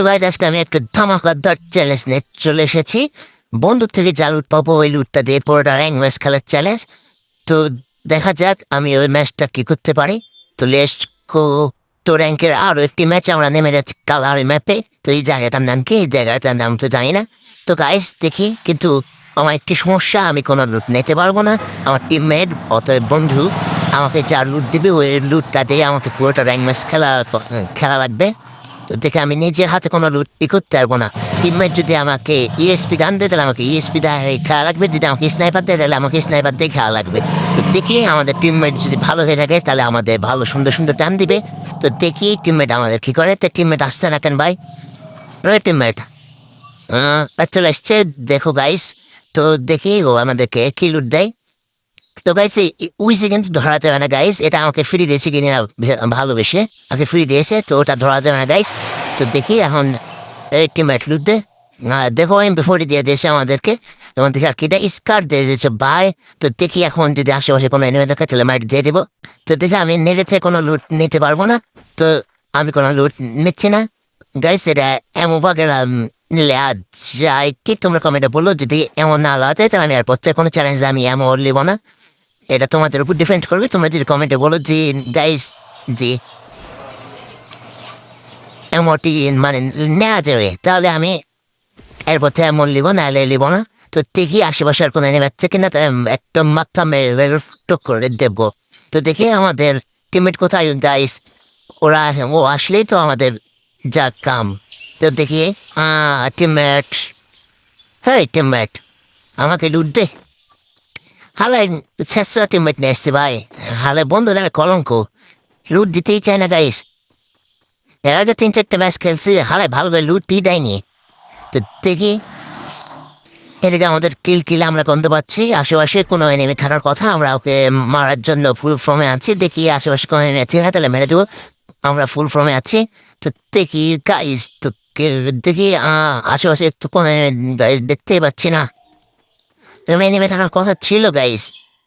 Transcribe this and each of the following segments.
তো গাইজ আজকে আমি একটা ধামাকাদার চ্যালেঞ্জ নিয়ে চলে এসেছি। বন্ধু থেকে যা লুট পাবো ওই লুটটা দিয়ে পুরোটা র্যাঙ্ক ম্যাচ খেলার চ্যালেঞ্জ তো দেখা যাক আমি ওই ম্যাচটা কি করতে পারি। তো লেস্ট কো তো র্যাঙ্কের আরও একটি ম্যাচ আমরা নেমে যাচ্ছি কালার ম্যাপে তো এই জায়গাটার নাম কি? এই জায়গাটার নাম তো জানি না। তো গাইস দেখি, কিন্তু আমার একটি সমস্যা, আমি কোনো লুট নিতে পারব না। আমার টিমমেট অতএব বন্ধু, আমাকে যা লুট দেবে, ওই লুটটা দিয়ে আমাকে পুরোটা র্যাঙ্ক ম্যাচ খেলা খেলা লাগবে। তো দেখে আমি নিজের হাতে কোনো ই করতে পারব না। টিমমেট যদি আমাকে ইএসপি গান দেয় তাহলে আমাকে ইএসপি দিয়ে খেলা লাগবে, যদি আমাকে স্নাইপার দেয় তাহলে আমাকে স্নাইপার দিয়ে খেলা লাগবে। তো দেখি আমাদের টিমমেট যদি ভালো হয়ে থাকে তাহলে আমাদের ভালো সুন্দর সুন্দর টান দিবে। তো দেখি টিমমেট আমাদের কী করে, তো টিমমেট আসছে না কেন ভাই? রয়ে টিমমেট চলে এসছে দেখো গাইস তো দেখি ও আমাদেরকে কি লুট দেয়। তো গাইস উইসে কিন্তু ধরা যাবে না গাইস এটা আমাকে ফ্রি দিয়েছে কিনা ভালোবেসে। আমাকে ফ্রি দিয়েছে তো ওটা ধরা যাবে না গাইস তো দেখি এখন এই টিমমেট লুট দে। আহ, দেখো আমি ফোর্টি দিয়ে দিয়েছে আমাদেরকে। এবং দেখি আর কি দেয়? স্কার দিয়ে দিয়েছে বাই তো দেখি এখন যদি আশেপাশে কোনো এনিমে থাকে তাহলে মাইট দিয়ে দেবো। তো দেখি আমি নেড়ে থেকে কোনো লুট নিতে পারব না। তো আমি কোনো লুট নিচ্ছি না। গাইস এটা এমন গেলাম নিলে আজ যাই কি তোমরা কমেন্টে বলল যদি এমন না যায় তাহলে আমি আর প্রত্যেক কোনো চ্যালেঞ্জ আমি এমন নিব না। এটা তোমাদের উপর ডিপেন্ড করবে। তোমরা যদি কমেন্টে বলো যে গাইস যে এমনটি মানে নেওয়া যাবে, তাহলে আমি এরপর থেকে এমন লিব না এলে লিব না। তো দেখি আশেপাশে আর কোনো এনে যাচ্ছে কিনা একটা মাথা মেরে টক করে দেবো তো দেখি আমাদের টিমমেট কোথায় গাইস ওরা ও আসলেই তো আমাদের যা কাম। তো দেখি টিমমেট হ্যাঁ টিমমেট আমাকে লুট দে। হালাই শেষ টিমমেট নিয়ে এসছে ভাই হালে বন্ধু নামে কলঙ্ক লুট দিতেই চায় না গাইস এর আগে তিন চারটে ম্যাচ খেলছি হালে ভালোভাবে লুট পি দেয়নি তো দেখি এদিকে আমাদের কিল কিল আমরা গন্ধ পাচ্ছি আশেপাশে কোনো এনিমি থাকার কথা আমরা ওকে মারার জন্য ফুল ফর্মে আছি দেখি আশেপাশে কোনো এনিমি আছে না তাহলে মেরে দেবো আমরা ফুল ফর্মে আছি তো দেখি গাইস তো দেখি আশেপাশে তো কোনো গাইস দেখতেই পাচ্ছি না এখানে এনিমে থাকার কথা ছিল গাইস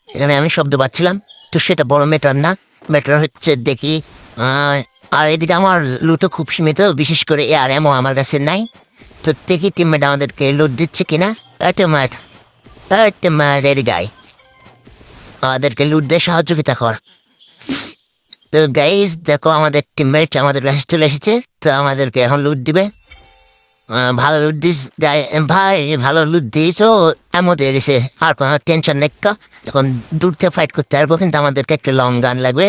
এখানে আমি শব্দ পাচ্ছিলাম। তো সেটা বড় মেটার না। মেটার হচ্ছে দেখি আর এদিকে আমার লুটো খুব সীমিত, বিশেষ করে এ আর এমও আমার কাছে নাই। তো দেখি টিমমেট আমাদেরকে লুট দিচ্ছে কিনা। টিমমেট টিমমেট রেডি গাই আমাদেরকে লুট দিয়ে সহযোগিতা কর। তো গাইজ দেখো আমাদের টিমমেট আমাদের কাছে চলে এসেছে। তো আমাদেরকে এখন লুট দিবে। ভালো লুট দিস ভাই, ভালো লুট ও দিয়ে দিছে। আর কোনো টেনশন নেই। এখন দূর থেকে ফাইট করতে পারব, কিন্তু আমাদেরকে একটা লং গান লাগবে।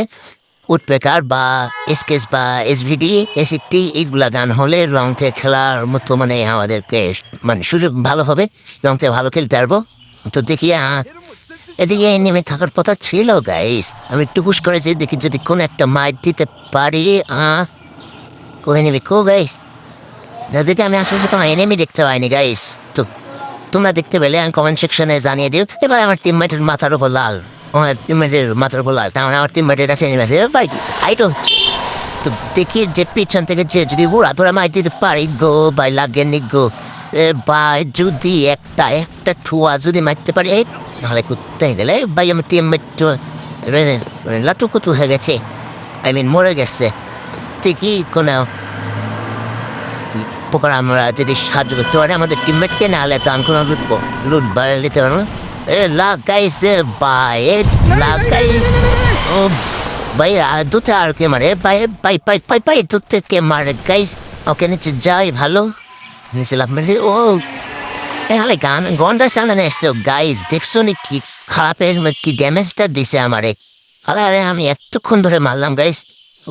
উডপেকার বা এসকেস বা এসভিডি এসিটি এইগুলা গান হলে লং থেকে খেলার মতো মানে আমাদেরকে মানে সুযোগ ভালো হবে। লং থেকে ভালো খেলতে পারব। তো দেখি এদিকে নেমে থাকার কথা ছিল গাইস আমি একটু হুশ করেছি, দেখি যদি কোন একটা মাইট দিতে পারি, আহ। কোথায় নেবে কো গাইস যাদেরকে আমি আসলে তোমার এনেমি দেখতে পাইনি গাইস তো তোমরা দেখতে পেলে, আমি কমেন্ট সেকশনে জানিয়ে দিও এবার আমার টিমমেটের মাথার উপর লাল। আমার টিমমেটের মাথার উপর লাল। মানে আমার টিমমেটের কাছে এনিমি আছে। ভাই হাইট হচ্ছে। তো দেখি যে পিছন থেকে যে যদি উড়া তোরা মাই দিতে পারি, গো বাই লাগে নি গো ভাই, যদি একটা একটা ঠুয়া যদি মারতে পারি, এই নাহলে করতে গেলে। ভাই, আমার টিমমেট লাটু কুতু হয়ে গেছে। আই মিন মরে গেছে। দেখি কোনো উপকার আমরা যদি সাহায্য করতে পারি, আমাদের টিমমেটকে না হলে তো আমি কোনো লুট লুট বাড়ি নিতে পারব এ লাগাইছে বাই লাগাইস। ও, ভাই দুতে আর কে মারে? ভাই পাই পাই পাই পাই দুতে কে মারে? গাইস, ওকে নিচে যাই, ভালো। নিচে লাভ মেরে ও, এ, হালে গান গন্ডা সামনে এসছে। গাইস, দেখছ নি কি খারাপের কি ড্যামেজটা দিছে আমারে? আরে, আমি এতক্ষণ ধরে মারলাম, গাইস।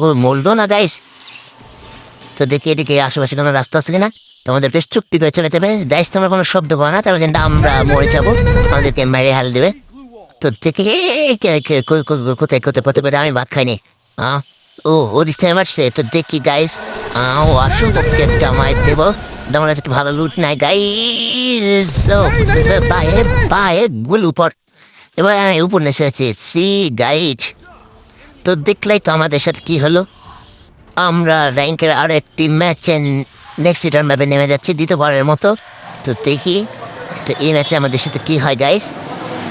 ও, মরলো না, গাইস। তো দেখি এদিকে আশেপাশে কোনো রাস্তা আছে কিনা? তোমাদের বেশ চুক্তি করে চলে যাবে। দেশ তোমরা কোনো শব্দ করো না, তাহলে কিন্তু আমরা মরে যাব। আমাদেরকে মেরে হাল দেবে। তো দেখি কোথায় কোথায়, পথে পেরে আমি ভাত খাইনি। হ্যাঁ ও ওদিক থেকে মারছে। তো দেখি গাইস ও আসুন ওকে একটা মাইট দেবো। তোমার কাছে ভালো লুট নাই। গাইস পায়ে পায়ে গুল উপর। এবার আমি উপর নেসে সি গাইড তো দেখলেই তো আমাদের সাথে কী হলো। আমরা র্যাঙ্কের আর একটি ম্যাচে নেক্সট সিটার ম্যাপে নেমে যাচ্ছি দ্বিতীয়বারের মতো। তো দেখি, তো এই ম্যাচে আমাদের সাথে কী হয় গাইস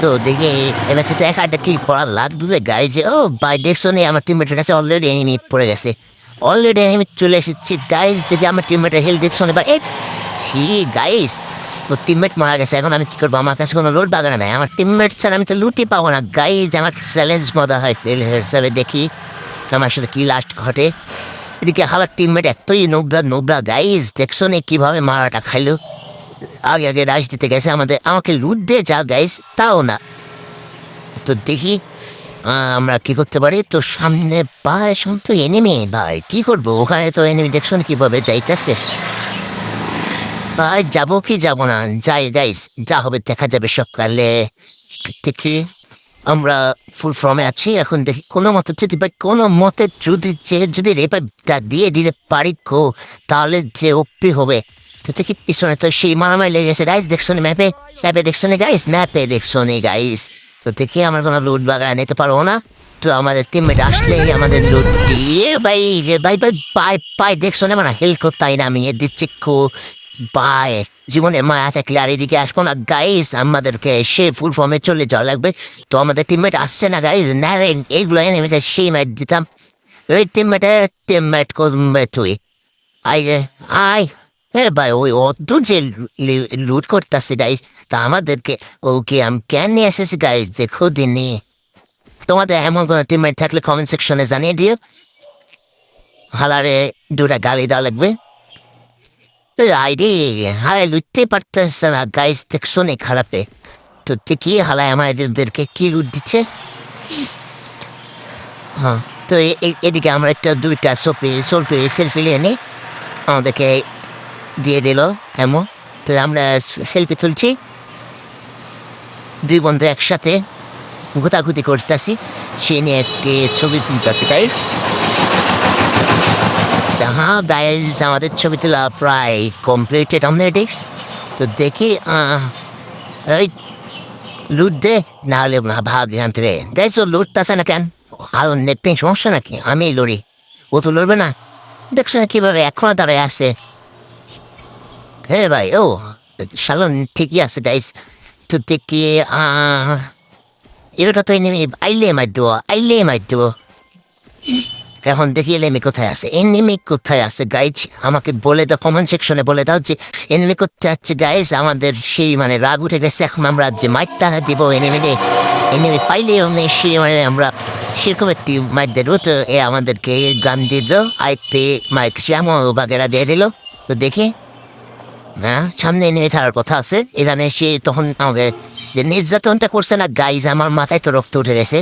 তো দেখি, এই ম্যাচে তো এক একটা কি করা লাগবে গাইজ ও বাই দেখছ নি আমার টিমমেটের কাছে অলরেডি এনিমি পড়ে গেছে। অলরেডি আমি চলে এসেছি গাইস দেখি আমার টিমমেটের হেল দেখছ না বা ছি গাইস ওর টিমমেট মারা গেছে, এখন আমি কী করব? আমার কাছে কোনো লোড বাগানো নাই। আমার টিমমেট ছাড়া আমি তো লুটই পাবো না গাইজ আমার চ্যালেঞ্জ মজা হয় ফেল হিসাবে দেখি। আমার সাথে কি লাস্ট ঘটে? এদিকে হালার টিমমেট এতই নোবরা নোবরা গাইজ দেখছ নি কীভাবে মারাটা খাইলো? আগে আগে রাশ দিতে গেছে আমাদের, আমাকে লুট দিয়ে যা গাইজ তাও না। তো দেখি আমরা কি করতে পারি? তো সামনে পায় সব তো এনিমি ভাই, কি করব? ওখানে তো এনিমি দেখছ না কীভাবে যাইতেছে? ভাই, যাব কি যাব না? যাই গাইস যা হবে দেখা যাবে সকালে। দেখি। আমরা ফুল ফর্মে আছি, এখন দেখি কোনো মতে যদি ভাই কোনো মতে যদি যে যদি রেপারটা দিয়ে দিতে পারি কো তাহলে যে ওপি হবে। তো দেখি পিছনে তো সেই মারামারি লেগে গেছে। গাইস দেখছ ম্যাপে ম্যাপে দেখছ নি গাইস ম্যাপে দেখছ নি গাইস তো দেখি আমরা কোনো লুট বাগান নিতে পারব না। তো আমাদের টিমমেট আসলে আমাদের লুট দিয়ে ভাই ভাই ভাই পাই পাই দেখছ না? মানে হেল্প করতাই আমি দিচ্ছি খুব বাই জীবনে মায়া থাকলে আর এদিকে আসব না। গাইস আমাদেরকে সে ফুল ফর্মে চলে যাওয়া লাগবে। তো আমাদের টিমমেট আসছে না গাইস না রে এইগুলো এনে সেই ম্যাট দিতাম। ওই টিমমেটে টিমমেট করবে তুই। আই আই হ্যাঁ ভাই, ওই অত যে লুট করতেছে গাইস তা আমাদেরকে, ওকে আমি কেন নিয়ে এসেছি গাইস দেখো দিনই তোমাদের এমন কোনো টিমমেট থাকলে কমেন্ট সেকশনে জানিয়ে দিও। হালারে, দুটা গালি দেওয়া লাগবে। আইডি হায় লুটতে পারতেছে না গাইস দেখছ নি খারাপে তো দেখি হালায় আমাদেরকে কি লুট দিচ্ছে হ্যাঁ তো এদিকে আমরা একটা দুইটা সোপি সোলপি সেলফি নিয়ে নিই আমাদেরকে দিয়ে দিল এমন তো আমরা সেলফি তুলছি দুই বন্ধু একসাথে ঘুতাঘুতি করতেছি সে নিয়ে একটি ছবি তুলতেছি গাইস হ্যাঁ গাইজ আমাদের ছবি তোলা প্রায় কমপ্লিটেড অমনেটিক্স তো দেখি এই লুট দে, না হলে না ভাগ থেকে। গাইজ ও লুটতেছে না কেন? আর নেট পেন সমস্যা নাকি? আমি লড়ি। ও তো লড়বে না। দেখছ না কীভাবে এখনও দাঁড়ায় আছে হ্যাঁ ভাই, ও, শালন ঠিকই আছে গাইজ তো দেখি এটা তো আইলে মার দেবো, আইলে মার দেবো। এখন দেখি এলেমি কোথায় আছে। এনিমি কোথায় আছে গাইজ আমাকে বলে দাও কমেন্ট সেকশনে বলে দাও যে এনিমি কোথায় আছে গাইজ আমাদের সেই মানে রাগ উঠে গেছে, এখন আমরা যে মাইক টানা দিব এনিমিনে এনিমি পাইলে অমনি সে মানে আমরা সেরকম একটি মাইক দেবো। তো এ আমাদেরকে গান দিয়ে দিল আই পে মাইক শ্যাম বাগেরা দিয়ে দিল। তো দেখি। হ্যাঁ? সামনে নিয়ে থাকার কথা আছে। এখানে সে তখন আমাকে যে নির্যাতনটা করছে না গাইজ আমার মাথায় তো রক্ত উঠে গেছে।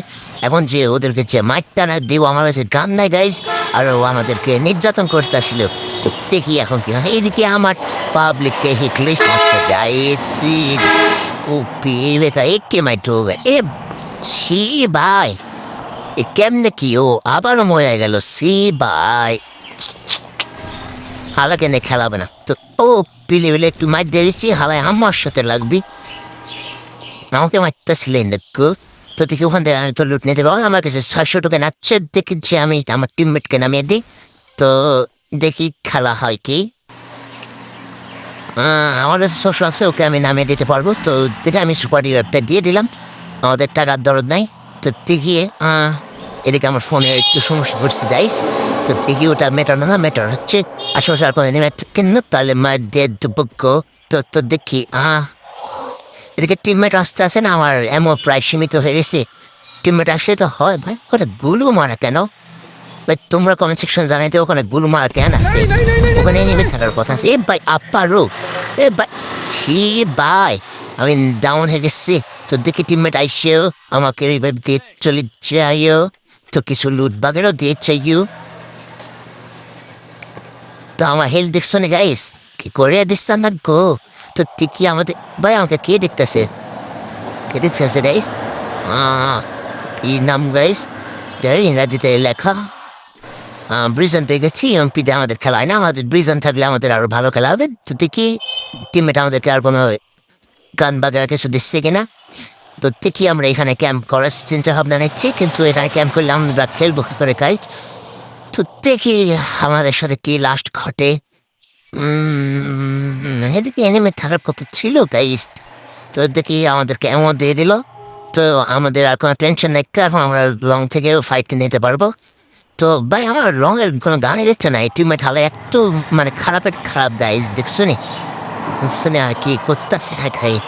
এখন যে ওদেরকে যে মাইকটা না দিব আমার কাছে গান নাই গাইজ আর ও আমাদেরকে নির্যাতন করতে আসছিল দেখি এখন কি এইদিকে আমার পাবলিককে হিট লিস্ট গাইজ ও পেলেকা একে মাইট এ ছি ভাই, এ কেমনে কি ও আবারও মরে গেল সি ভাই। হালাকে নিয়ে খেলাবে না। তো ও পিলে পিলে একটু দিয়ে দিচ্ছি হালায় আমার সাথে লাগবি। আমাকে মারতেছিলেন, দেখো। তো দেখি ওখান থেকে আমি তো লুট নিতে পারব আমার কাছে ছয়শো টাকা নাচছে দেখেছি আমি আমার টিমমেটকে নামিয়ে দিই। তো দেখি খেলা হয় কি। আমার কাছে ছশো আছে, ওকে আমি নামিয়ে দিতে পারব। তো দেখে আমি সুপার রিওয়ার্ডটা দিয়ে দিলাম। আমাদের টাকার দরদ নাই। তো দেখিয়ে এদিকে আমার ফোনে একটু সমস্যা করছে দাইস তো দেখি ওটা মেটানো না মেটার হচ্ছে। আশেপাশে আর কোনো নেমে কেন তাহলে মায়ের দেড় দুপক্ষ তো তো দেখি আহ। এদিকে টিমমেট আসতে আসে না আমার এমন প্রায় সীমিত হয়ে গেছে। টিমমেট আসলে তো হয় ভাই ওখানে গুলু মারা কেন? ভাই তোমরা কমেন্ট সেকশন জানাইতে ওখানে গুলু মারা কেন আছে? ওখানে নেমে থাকার কথা আছে। এ ভাই আপারো এ ভাই ছি ভাই। আমি ডাউন হয়ে গেছি। তো দেখি টিমমেট আইসেও আমাকে রিভাইভ দিয়ে চলে যাইও তো কিছু লুট বাগেরও দিয়ে চাইও তো আমার হেলথ দেখছ না গাইস কি করে দিচ্ছ না গো? তো ঠিকই আমাদের, ভাই, আমাকে কে দেখতেছে? কে দেখতেছে গাইস কি নাম গাইস ইংরাজিতে লেখা। ব্রিজন পেয়ে গেছি এমপিতে আমাদের খেলায় না, আমাদের ব্রিজন থাকলে আমাদের আরও ভালো খেলা হবে। তো দেখি টিমমেট আমাদেরকে আর কোনো গান বাগেরা কিছু দিচ্ছে কিনা? তো দেখি আমরা এখানে ক্যাম্প করার চিন্তা ভাবনা নিচ্ছি, কিন্তু এখানে ক্যাম্প করলে আমরা খেলব কি করে কাজ তো দেখি আমাদের সাথে কি লাস্ট ঘটে। এদিকে এনিমে থাকার কথা ছিল গাইজ তো দেখি আমাদেরকে এমন দিয়ে দিল। তো আমাদের আর কোনো টেনশন নেই এখন আমরা লং থেকেও ফাইট নিতে পারব। তো ভাই, আমার রঙের কোনো গানের ইচ্ছে নাই টিমমেট হালে এত মানে খারাপের খারাপ গাইজ দেখছ নি? দেখছ নি আর কি করতেছে না গাইজ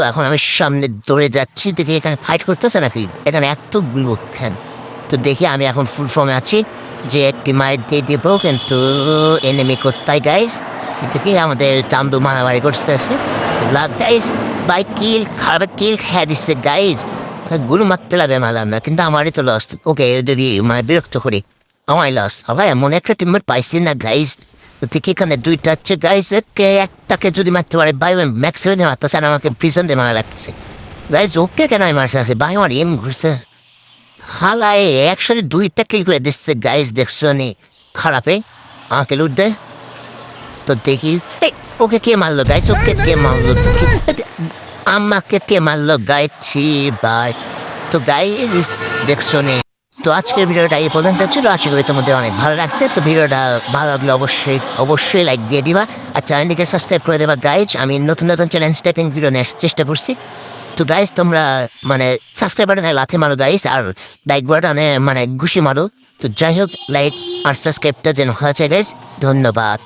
তো এখন আমি সামনে দৌড়ে যাচ্ছি, দেখি এখানে ফাইট করতেছে নাকি? এখানে এতগুলো ফ্যান তো দেখি আমি এখন ফুল ফর্মে আছি, যে একটি মাইট দিয়ে দিব, কিন্তু এনিমি কোথায় গাইস দেখি আমাদের চান্দু মারামারি করতেছে। লাভ গাইস বাই কিল খারাপ কিল খেয়ে দিচ্ছে গাইজ গুরু মারতে লাগে মারলাম না, কিন্তু আমারই তো লস ওকে যদি মানে বিরক্ত করি আমায় লস হবে এমন একটা টিমের পাইছি না গাইজ ঠিক এখানে দুইটা হচ্ছে গাইজ কে একটাকে যদি মারতে পারে বাই ম্যাক্স সেভেন মারতেছে আর আমাকে প্রিজন দিয়ে মারা লাগতেছে গাইজ ওকে কেন আমি মারতে আছে বাই আমার এম ঘুরছে হালায় একসাথে দুইটা কিল করে দিচ্ছে গাইজ দেখছ নি খারাপে আমাকে লুট দেয় তো দেখি ওকে কে মারলো গাইজ ওকে কে মারলো আমাকে কে মারলো গাইছি বাই তো গাইজ দেখছ নি তো আজকের ভিডিওটা এই পর্যন্ত ছিল। আশা করি তোমাদের অনেক ভালো লাগছে। তো ভিডিওটা ভালো লাগলে অবশ্যই অবশ্যই লাইক দিয়ে দিবা। আর চ্যানেলটিকে সাবস্ক্রাইব করে দেবা গাইজ আমি নতুন নতুন চ্যানেল স্টেপিং ভিডিও নেওয়ার চেষ্টা করছি। তো গাইজ তোমরা মানে সাবস্ক্রাইব বাটনে লাথি মারো গাইজ আর লাইক বাটনে মানে ঘুষি মারো। তো যাই হোক লাইক আর সাবস্ক্রাইবটা যেন হয়েছে গাইজ ধন্যবাদ।